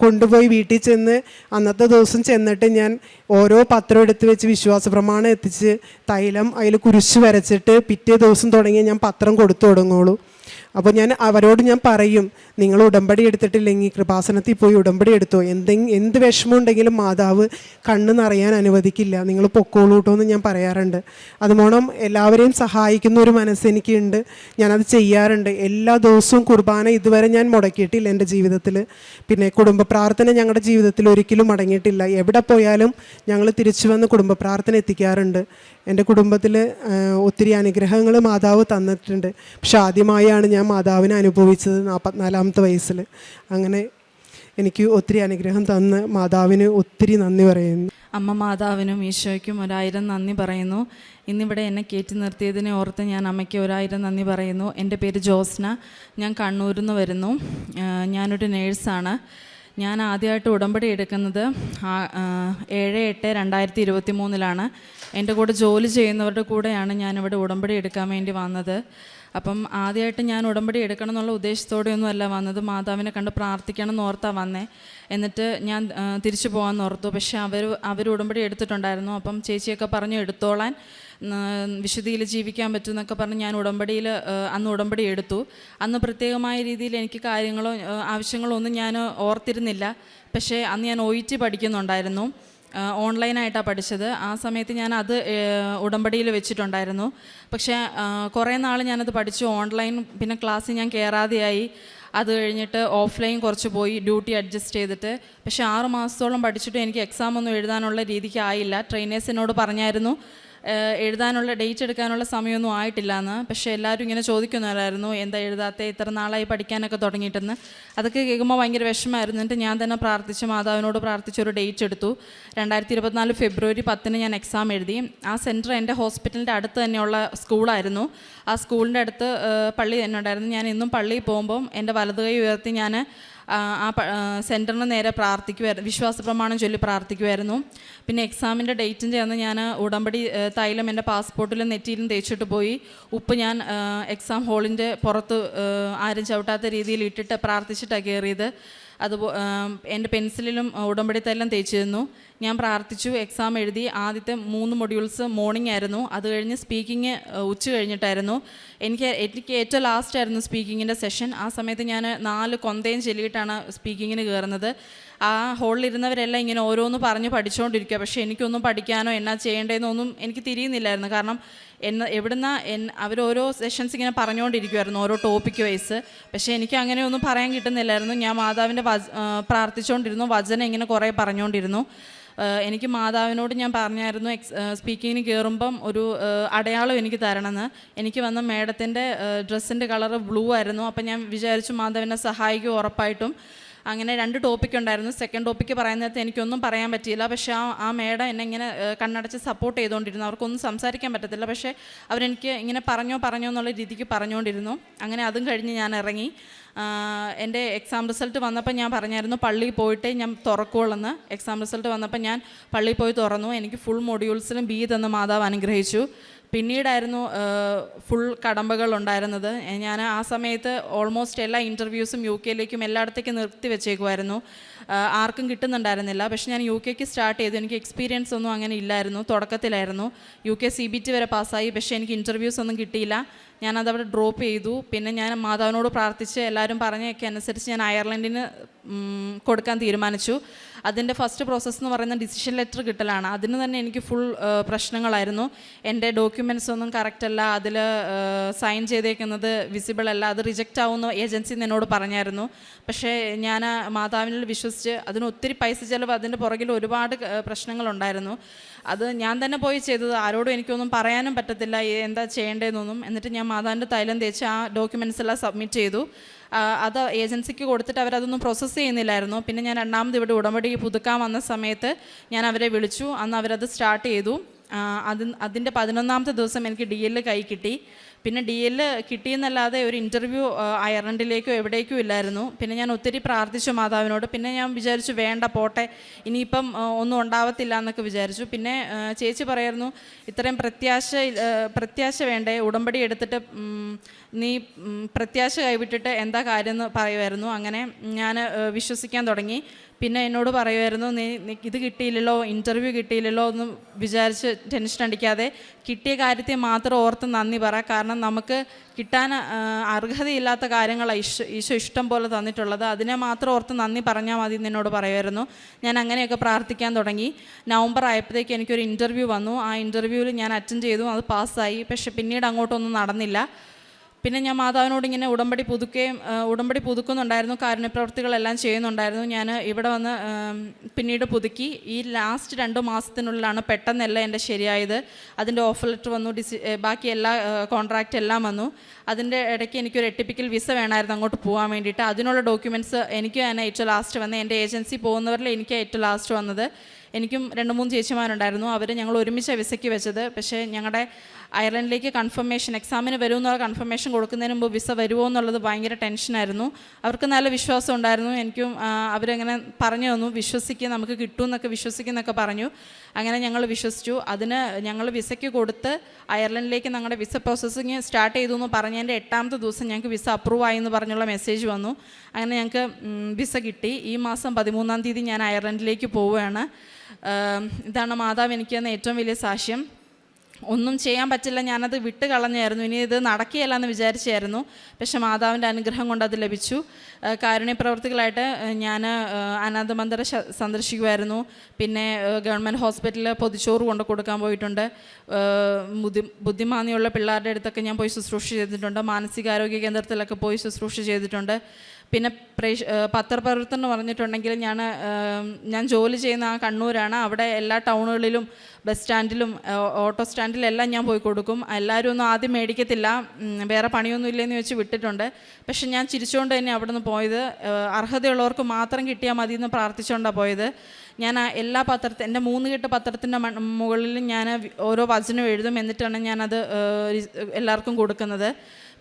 കൊണ്ടുപോയി വീട്ടിൽ ചെന്ന് അന്നത്തെ ദിവസം ചെന്നിട്ട് ഞാൻ ഓരോ പത്രം എടുത്ത് വെച്ച് വിശ്വാസ പ്രമാണം എത്തിച്ച് തൈലം അതിൽ കുരിശ് വരച്ചിട്ട് പിറ്റേ ദിവസം തുടങ്ങി ഞാൻ പത്രം കൊടുത്തു തുടങ്ങുള്ളൂ. അപ്പോൾ ഞാൻ അവരോട് ഞാൻ പറയും നിങ്ങൾ ഉടമ്പടി എടുത്തിട്ടില്ലെങ്കിൽ കൃപാസനത്തിൽ പോയി ഉടമ്പടി എടുത്തോ. എന്തെങ്കിലും എന്ത് വിഷമമുണ്ടെങ്കിലും മാതാവ് കണ്ണ് നിറയാൻ അനുവദിക്കില്ല. നിങ്ങൾ പൊക്കോളൂ കേട്ടോ എന്ന് ഞാൻ പറയാറുണ്ട്. അതുമോണം എല്ലാവരെയും സഹായിക്കുന്ന ഒരു മനസ്സ് എനിക്കുണ്ട്. ഞാനത് ചെയ്യാറുണ്ട്. എല്ലാ ദിവസവും കുർബാന ഇതുവരെ ഞാൻ മുടക്കിയിട്ടില്ല എന്റെ ജീവിതത്തിൽ. പിന്നെ കുടുംബ പ്രാർത്ഥന ഞങ്ങളുടെ ജീവിതത്തിൽ ഒരിക്കലും മടങ്ങിയിട്ടില്ല. എവിടെ പോയാലും ഞങ്ങൾ തിരിച്ചു വന്ന് കുടുംബ പ്രാർത്ഥന എത്തിക്കാറുണ്ട്. എന്റെ കുടുംബത്തിൽ ഒത്തിരി അനുഗ്രഹങ്ങൾ മാതാവ് തന്നിട്ടുണ്ട്. പക്ഷെ ആദ്യമായാണ് ഞാൻ മാതാവിനെ അനുഭവിച്ചത് നാൽപ്പത്തിനാലാമത്തെ വയസ്സിൽ. അങ്ങനെ എനിക്ക് ഒത്തിരി അനുഗ്രഹം തന്ന് മാതാവിന് ഒത്തിരി നന്ദി പറയുന്നു. അമ്മ മാതാവിനും ഈശോയ്ക്കും ഒരായിരം നന്ദി പറയുന്നു. ഇന്നിവിടെ എന്നെ കയറ്റി നിർത്തിയതിനെ ഓർത്ത് ഞാൻ അമ്മയ്ക്ക് ഒരായിരം നന്ദി പറയുന്നു. എന്റെ പേര് ജോസ്ന. ഞാൻ കണ്ണൂരിൽ നിന്ന് വരുന്നു. ഞാനൊരു നേഴ്സാണ്. ഞാൻ ആദ്യമായിട്ട് ഉടമ്പടി എടുക്കുന്നത് ഏഴ് എട്ട് രണ്ടായിരത്തി ഇരുപത്തി മൂന്നിലാണ് എന്റെ കൂടെ ജോലി ചെയ്യുന്നവരുടെ കൂടെയാണ് ഞാനിവിടെ ഉടമ്പടി എടുക്കാൻ വേണ്ടി വന്നത്. അപ്പം ആദ്യമായിട്ട് ഞാൻ ഉടമ്പടി എടുക്കണം എന്നുള്ള ഉദ്ദേശത്തോടെയൊന്നും അല്ല വന്നത്. മാതാവിനെ കണ്ട് പ്രാർത്ഥിക്കണം എന്ന് വന്നേ. എന്നിട്ട് ഞാൻ തിരിച്ചു പോകാമെന്ന് ഓർത്തു. പക്ഷേ അവർ അവർ ഉടമ്പടി എടുത്തിട്ടുണ്ടായിരുന്നു. അപ്പം ചേച്ചിയൊക്കെ പറഞ്ഞു എടുത്തോളാൻ വിശുദ്ധിയിൽ ജീവിക്കാൻ പറ്റും എന്നൊക്കെ പറഞ്ഞ് ഞാൻ ഉടമ്പടിയിൽ അന്ന് ഉടമ്പടി എടുത്തു. അന്ന് പ്രത്യേകമായ രീതിയിൽ എനിക്ക് കാര്യങ്ങളോ ആവശ്യങ്ങളോ ഒന്നും ഞാൻ ഓർത്തിരുന്നില്ല. പക്ഷേ അന്ന് ഞാൻ ഒ പഠിക്കുന്നുണ്ടായിരുന്നു. ഓൺലൈനായിട്ടാണ് പഠിച്ചത്. ആ സമയത്ത് ഞാൻ അത് ഉടമ്പടിയിൽ വെച്ചിട്ടുണ്ടായിരുന്നു. പക്ഷേ കുറേ നാൾ ഞാനത് പഠിച്ചു ഓൺലൈൻ പിന്നെ ക്ലാസ് ഞാൻ കയറാതെയായി അത് കഴിഞ്ഞിട്ട് ഓഫ്ലൈൻ കുറച്ച് പോയി ഡ്യൂട്ടി അഡ്ജസ്റ്റ് ചെയ്തിട്ട്. പക്ഷേ ആറ് മാസത്തോളം പഠിച്ചിട്ട് എനിക്ക് എക്സാം ഒന്നും എഴുതാനുള്ള രീതിക്ക് ആയില്ല ട്രെയിനേഴ്സിനോട് പറഞ്ഞായിരുന്നു എഴുതാനുള്ള ഡേറ്റ് എടുക്കാനുള്ള സമയമൊന്നും ആയിട്ടില്ല എന്ന് പക്ഷേ എല്ലാവരും ഇങ്ങനെ ചോദിക്കുന്നവരായിരുന്നു എന്താ എഴുതാത്ത? ഇത്ര നാളായി പഠിക്കാനൊക്കെ തുടങ്ങിയിട്ടെന്ന്. അതൊക്കെ കേൾക്കുമ്പോൾ ഭയങ്കര വിഷമമായിരുന്നു. എന്നിട്ട് ഞാൻ തന്നെ പ്രാർത്ഥിച്ച് മാതാവിനോട് പ്രാർത്ഥിച്ചൊരു ഡേറ്റ് എടുത്തു. രണ്ടായിരത്തി ഇരുപത്തിനാല് ഫെബ്രുവരി പത്തിന് ഞാൻ എക്സാം എഴുതി. ആ സെന്റർ എന്റെ ഹോസ്പിറ്റലിന്റെ അടുത്ത് തന്നെയുള്ള സ്കൂളായിരുന്നു. ആ സ്കൂളിന്റെ അടുത്ത് പള്ളി തന്നെ ഉണ്ടായിരുന്നു. ഞാൻ ഇന്നും പള്ളിയിൽ പോകുമ്പം എന്റെ വലതുകൈ ഉയർത്തി ഞാൻ ആ സെന്ററിന് നേരെ പ്രാർത്ഥിക്കുമായിരുന്നു വിശ്വാസ പ്രമാണം ചൊല്ലി പ്രാർത്ഥിക്കുമായിരുന്നു പിന്നെ എക്സാമിന്റെ ഡേറ്റിന്റെ അന്ന് ഞാൻ ഉടമ്പടി തൈലം എന്റെ പാസ്പോർട്ടിലും നെറ്റിയിലും തേച്ചിട്ട് പോയി. ഉപ്പ് ഞാൻ എക്സാം ഹോളിന്റെ പുറത്ത് ആരും ചവിട്ടാത്ത രീതിയിൽ ഇട്ടിട്ട് പ്രാർത്ഥിച്ചിട്ടാണ് കയറിയത്. അതുപോ എന്റെ പെൻസിലിലും ഉടമ്പടി തൈലം തേച്ചിരുന്നു. ഞാൻ പ്രാർത്ഥിച്ചു എക്സാം എഴുതി. ആദ്യത്തെ മൂന്ന് മൊഡ്യൂൾസ് മോർണിംഗ് ആയിരുന്നു. അത് കഴിഞ്ഞ് സ്പീക്കിംഗ് ഉച്ച കഴിഞ്ഞിട്ടായിരുന്നു. എനിക്ക് എനിക്ക് ഏറ്റവും ലാസ്റ്റ് ആയിരുന്നു സ്പീക്കിങ്ങിന്റെ സെഷൻ ആ സമയത്ത് ഞാൻ നാല് കൊന്തയും ചെല്ലിയിട്ടാണ് സ്പീക്കിങ്ങിന് കയറുന്നത് ആ ഹോളിലിരുന്നവരെല്ലാം ഇങ്ങനെ ഓരോന്ന് പറഞ്ഞ് പഠിച്ചുകൊണ്ടിരിക്കുക പക്ഷേ എനിക്കൊന്നും പഠിക്കാനോ എന്നാ ചെയ്യേണ്ടതെന്നൊന്നും എനിക്ക് തിരിയുന്നില്ലായിരുന്നു. കാരണം എന്ന എവിടുന്ന എൻ അവരോരോ സെഷൻസ് ഇങ്ങനെ പറഞ്ഞുകൊണ്ടിരിക്കുമായിരുന്നു ഓരോ ടോപ്പിക്ക് വൈസ് പക്ഷേ എനിക്ക് അങ്ങനെയൊന്നും പറയാൻ കിട്ടുന്നില്ലായിരുന്നു. ഞാൻ മാതാവിന്റെ വച പ്രാർത്ഥിച്ചുകൊണ്ടിരുന്നു വചനം ഇങ്ങനെ കുറേ പറഞ്ഞുകൊണ്ടിരുന്നു എനിക്ക് മാതാവിനോട് ഞാൻ പറഞ്ഞായിരുന്നു എക്സ് സ്പീക്കിങ്ങിന് കയറുമ്പം ഒരു അടയാളം എനിക്ക് തരണമെന്ന്. എനിക്ക് വന്ന മേഡത്തിന്റെ ഡ്രസ്സിന്റെ കളറ് ബ്ലൂ ആയിരുന്നു. അപ്പം ഞാൻ വിചാരിച്ചു മാതാവിനെ സഹായിക്കും ഉറപ്പായിട്ടും. അങ്ങനെ രണ്ട് ടോപ്പിക് ഉണ്ടായിരുന്നു. സെക്കൻഡ് ടോപ്പിക്ക് പറയുന്നത് എനിക്കൊന്നും പറയാൻ പറ്റിയില്ല. പക്ഷേ ആ ആ മേഡം എന്നെ ഇങ്ങനെ കണ്ണടച്ച് സപ്പോർട്ട് ചെയ്തുകൊണ്ടിരുന്നു. അവർക്കൊന്നും സംസാരിക്കാൻ പറ്റത്തില്ല. പക്ഷേ അവരെനിക്ക് ഇങ്ങനെ പറഞ്ഞോ പറഞ്ഞോ എന്നുള്ള രീതിക്ക് പറഞ്ഞുകൊണ്ടിരുന്നു. അങ്ങനെ അതും കഴിഞ്ഞ് ഞാൻ ഇറങ്ങി. എന്റെ എക്സാം റിസൾട്ട് വന്നപ്പോൾ ഞാൻ പറഞ്ഞായിരുന്നു പള്ളിയിൽ പോയിട്ടേ ഞാൻ തുറക്കുള്ളെന്ന് എക്സാം റിസൾട്ട് വന്നപ്പോൾ ഞാൻ പള്ളിയിൽ പോയി തുറന്നു. എനിക്ക് ഫുൾ മൊഡ്യൂൾസിലും ബി തന്ന് മാതാവ് അനുഗ്രഹിച്ചു. പിന്നീടായിരുന്നു ഫുൾ കടമ്പകൾ ഉണ്ടായിരുന്നത്. ഞാൻ ആ സമയത്ത് ഓൾമോസ്റ്റ് എല്ലാ ഇന്റർവ്യൂസും യു കെയിലേക്കും എല്ലായിടത്തേക്കും നിർത്തി വെച്ചേക്കുമായിരുന്നു ആർക്കും കിട്ടുന്നുണ്ടായിരുന്നില്ല. പക്ഷെ ഞാൻ യു കെക്ക് സ്റ്റാർട്ട് ചെയ്തു. എനിക്ക് എക്സ്പീരിയൻസ് ഒന്നും അങ്ങനെ ഇല്ലായിരുന്നു. തുടക്കത്തിലായിരുന്നു. U K C B T വരെ പാസ്സായി പക്ഷേ എനിക്ക് ഇന്റർവ്യൂസ് ഒന്നും കിട്ടിയില്ല. ഞാനതവിടെ ഡ്രോപ്പ് ചെയ്തു. പിന്നെ ഞാൻ മാതാവിനോട് പ്രാർത്ഥിച്ച് എല്ലാവരും പറഞ്ഞൊക്കെ അനുസരിച്ച് ഞാൻ അയർലൻഡിന് കൊടുക്കാൻ തീരുമാനിച്ചു. അതിന്റെ ഫസ്റ്റ് പ്രോസസ്സ് എന്ന് പറയുന്ന ഡിസിഷൻ ലെറ്റർ കിട്ടലാണ്. അതിന് തന്നെ എനിക്ക് ഫുൾ പ്രശ്നങ്ങളായിരുന്നു. എന്റെ ഡോക്യുമെന്റ്സ് ഒന്നും കറക്റ്റ് അല്ല. അതിൽ സൈൻ ചെയ്തേക്കുന്നത് വിസിബിൾ അല്ല. അത് റിജക്റ്റ് ആവുമെന്ന് ഏജൻസി എന്നോട് പറഞ്ഞായിരുന്നു. പക്ഷേ ഞാൻ മാതാവിനോട് വിശ്വസിച്ച് അതിന് ഒത്തിരി പൈസ ചിലവ് അതിന്റെ പുറകിൽ ഒരുപാട് പ്രശ്നങ്ങളുണ്ടായിരുന്നു. അത് ഞാൻ തന്നെ പോയി ചെയ്തത്. ആരോടും എനിക്കൊന്നും പറയാനും പറ്റത്തില്ല. എന്താ ചെയ്യേണ്ടതെന്നൊന്നും. എന്നിട്ട് ഞാൻ മാതാവിന്റെ തൈലം തേച്ച് ആ ഡോക്യുമെന്റ്സ് എല്ലാം സബ്മിറ്റ് ചെയ്തു. അത് ഏജൻസിക്ക് കൊടുത്തിട്ട് അവരതൊന്നും പ്രോസസ്സ് ചെയ്യുന്നില്ലായിരുന്നു. പിന്നെ ഞാൻ രണ്ടാമത് ഇവിടെ ഉടമ്പടി പുതുക്കാൻ വന്ന സമയത്ത് ഞാൻ അവരെ വിളിച്ചു. അന്ന് അവരത് സ്റ്റാർട്ട് ചെയ്തു. അതിൻ അത് അതിന്റെ പതിനൊന്നാമത്തെ ദിവസം എനിക്ക് ഡി എൽ കൈ കിട്ടി. പിന്നെ ഡി എൽ കിട്ടിയെന്നല്ലാതെ ഒരു ഇന്റർവ്യൂ അയർലൻഡിലേക്കോ എവിടേക്കോ ഇല്ലായിരുന്നു. പിന്നെ ഞാൻ ഒത്തിരി പ്രാർത്ഥിച്ചു മാതാവിനോട്. പിന്നെ ഞാൻ വിചാരിച്ചു വേണ്ട പോട്ടെ ഇനിയിപ്പം ഒന്നും ഉണ്ടാവത്തില്ല എന്നൊക്കെ വിചാരിച്ചു. പിന്നെ ചേച്ചി പറയായിരുന്നു ഇത്രയും പ്രത്യാശ പ്രത്യാശ വേണ്ടേ? ഉടമ്പടി എടുത്തിട്ട് നീ പ്രത്യാശ കൈവിട്ടിട്ട് എന്താ കാര്യം എന്ന് പറയുമായിരുന്നു അങ്ങനെ ഞാൻ വിശ്വസിക്കാൻ തുടങ്ങി. പിന്നെ എന്നോട് പറയുമായിരുന്നു നീ ഇത് കിട്ടിയില്ലല്ലോ ഇന്റർവ്യൂ കിട്ടിയില്ലല്ലോ എന്ന് വിചാരിച്ച് ടെൻഷൻ അടിക്കാതെ കിട്ടിയ കാര്യത്തെ മാത്രം ഓർത്ത് നന്ദി പറ. കാരണം നമുക്ക് കിട്ടാൻ അർഹതയില്ലാത്ത കാര്യങ്ങളാണ് ഈശോ ഈശോ ഇഷ്ടം പോലെ തന്നിട്ടുള്ളത്. അതിനെ മാത്രം ഓർത്ത് നന്ദി പറഞ്ഞാൽ മതി എന്ന് എന്നോട് പറയുമായിരുന്നു. ഞാൻ അങ്ങനെയൊക്കെ പ്രാർത്ഥിക്കാൻ തുടങ്ങി. നവംബർ ആയപ്പോഴത്തേക്ക് എനിക്കൊരു ഇന്റർവ്യൂ വന്നു. ആ ഇന്റർവ്യൂവിൽ ഞാൻ അറ്റൻഡ് ചെയ്തു. അത് പാസ്സായി പക്ഷെ പിന്നീട് അങ്ങോട്ടൊന്നും നടന്നില്ല. പിന്നെ ഞാൻ മാതാവിനോട് ഇങ്ങനെ ഉടമ്പടി പുതുക്കുകയും ഉടമ്പടി പുതുക്കുന്നുണ്ടായിരുന്നു. കാരുണ്യപ്രവർത്തികളെല്ലാം ചെയ്യുന്നുണ്ടായിരുന്നു. ഞാൻ ഇവിടെ വന്ന് പിന്നീട് പുതുക്കി. ഈ ലാസ്റ്റ് രണ്ട് മാസത്തിനുള്ളിലാണ് പെട്ടെന്നല്ല എന്റെ ശരിയായത്. അതിന്റെ ഓഫർ ലെറ്റർ വന്നു ഡിസി ബാക്കി എല്ലാ കോൺട്രാക്റ്റ് എല്ലാം വന്നു. അതിന്റെ ഇടയ്ക്ക് എനിക്കൊരു എട്ടിപ്പിക്കൽ വിസ വേണമായിരുന്നു അങ്ങോട്ട് പോകാൻ വേണ്ടിയിട്ട്. അതിനുള്ള ഡോക്യുമെന്റ്സ് എനിക്ക് തന്നെ ഏറ്റവും ലാസ്റ്റ് വന്നത് എന്റെ ഏജൻസി പോകുന്നവരിൽ എനിക്ക് ഏറ്റവും ലാസ്റ്റ് വന്നത്. എനിക്കും രണ്ട് മൂന്ന് ചേച്ചിമാരുണ്ടായിരുന്നു. അവർ ഞങ്ങൾ ഒരുമിച്ച് വിസയ്ക്ക് വെച്ചത്. പക്ഷേ ഞങ്ങളുടെ അയർലൻഡിലേക്ക് കൺഫർമേഷൻ എക്സാമിന് വരുമെന്നുള്ള കൺഫർമേഷൻ കൊടുക്കുന്നതിന് മുമ്പ് വിസ വരുമോ എന്നുള്ളത് ഭയങ്കര ടെൻഷനായിരുന്നു അവർക്ക് നല്ല വിശ്വാസം ഉണ്ടായിരുന്നു. എനിക്കും അവരങ്ങനെ പറഞ്ഞു തന്നു. വിശ്വസിക്കുക നമുക്ക് കിട്ടും എന്നൊക്കെ വിശ്വസിക്കുന്നൊക്കെ പറഞ്ഞു. അങ്ങനെ ഞങ്ങൾ വിശ്വസിച്ചു. അതിന് ഞങ്ങൾ വിസയ്ക്ക് കൊടുത്ത് അയർലൻഡിലേക്ക് ഞങ്ങളുടെ വിസ പ്രോസസ്സിങ് സ്റ്റാർട്ട് ചെയ്തു എന്ന് പറഞ്ഞതിന്റെ എട്ടാമത്തെ ദിവസം ഞങ്ങൾക്ക് വിസ അപ്രൂവ് ആയി എന്ന് പറഞ്ഞുള്ള മെസ്സേജ് വന്നു. അങ്ങനെ ഞങ്ങൾക്ക് വിസ കിട്ടി. ഈ മാസം പതിമൂന്നാം തീയതി ഞാൻ അയർലൻഡിലേക്ക് പോവുകയാണ്. ഇതാണ് മാതാവ് എനിക്ക് തന്ന ഏറ്റവും വലിയ സാക്ഷ്യം. ഒന്നും ചെയ്യാൻ പറ്റില്ല ഞാനത് വിട്ട് കളഞ്ഞായിരുന്നു. ഇനി ഇത് നടക്കുകയല്ല എന്ന് വിചാരിച്ചായിരുന്നു. പക്ഷെ മാതാവിന്റെ അനുഗ്രഹം കൊണ്ട് അത് ലഭിച്ചു. കാരുണ്യ പ്രവർത്തികളായിട്ട് ഞാൻ അനാഥ മന്ദിരം സന്ദർശിക്കുമായിരുന്നു പിന്നെ ഗവൺമെന്റ് ഹോസ്പിറ്റലിൽ പൊതിച്ചോറ് കൊണ്ട് കൊടുക്കാൻ പോയിട്ടുണ്ട്. ബുദ്ധി ബുദ്ധിമാനിയുള്ള പിള്ളേരുടെ അടുത്തൊക്കെ ഞാൻ പോയി ശുശ്രൂഷ ചെയ്തിട്ടുണ്ട്. മാനസികാരോഗ്യ കേന്ദ്രത്തിലൊക്കെ പോയി ശുശ്രൂഷ ചെയ്തിട്ടുണ്ട്. പിന്നെ പ്രേക്ഷ പത്രപ്രവർത്തനം എന്ന് പറഞ്ഞിട്ടുണ്ടെങ്കിൽ ഞാൻ ഞാൻ ജോലി ചെയ്യുന്ന ആ കണ്ണൂരാണ്. അവിടെ എല്ലാ ടൗണുകളിലും ബസ് സ്റ്റാൻഡിലും ഓട്ടോ സ്റ്റാൻഡിലെല്ലാം ഞാൻ പോയി കൊടുക്കും. എല്ലാവരും ഒന്നും ആദ്യം മേടിക്കത്തില്ല. വേറെ പണിയൊന്നും ഇല്ലെന്ന് വെച്ച് വിട്ടിട്ടുണ്ട്. പക്ഷെ ഞാൻ ചിരിച്ചുകൊണ്ട് തന്നെ അവിടെ നിന്ന് പോയത് അർഹതയുള്ളവർക്ക് മാത്രം കിട്ടിയാൽ മതി എന്ന് പ്രാർത്ഥിച്ചുകൊണ്ടാണ് പോയത്. ഞാൻ എല്ലാ പത്രത്തിൽ എന്റെ മൂന്ന് കെട്ട് പത്രത്തിന്റെ മുകളിൽ ഞാൻ ഓരോ വചനം എഴുതും. എന്നിട്ടാണ് ഞാനത് എല്ലാവർക്കും കൊടുക്കുന്നത്.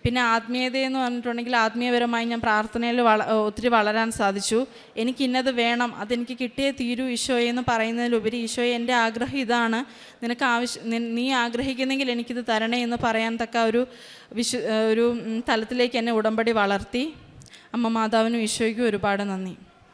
പിന്നെ ആത്മീയത എന്ന് പറഞ്ഞിട്ടുണ്ടെങ്കിൽ ആത്മീയപരമായി ഞാൻ പ്രാർത്ഥനയിൽ വള ഒത്തിരി വളരാൻ സാധിച്ചു. എനിക്ക് ഇന്നത് വേണം അതെനിക്ക് കിട്ടിയേ തീരൂ ഈശോയെ എന്ന് പറയുന്നതിലുപരി ഈശോയെ എന്റെ ആഗ്രഹം ഇതാണ്. നിനക്ക് ആവശ്യം നി- ആഗ്രഹിക്കുന്നെങ്കിൽ എനിക്കിത് തരണേ എന്ന് പറയാൻ തക്ക ഒരു വിശു ഒരു തലത്തിലേക്ക് എന്നെ ഉടമ്പടി വളർത്തി. അമ്മ മാതാവിനും ഈശോയ്ക്കും ഒരുപാട് നന്ദി.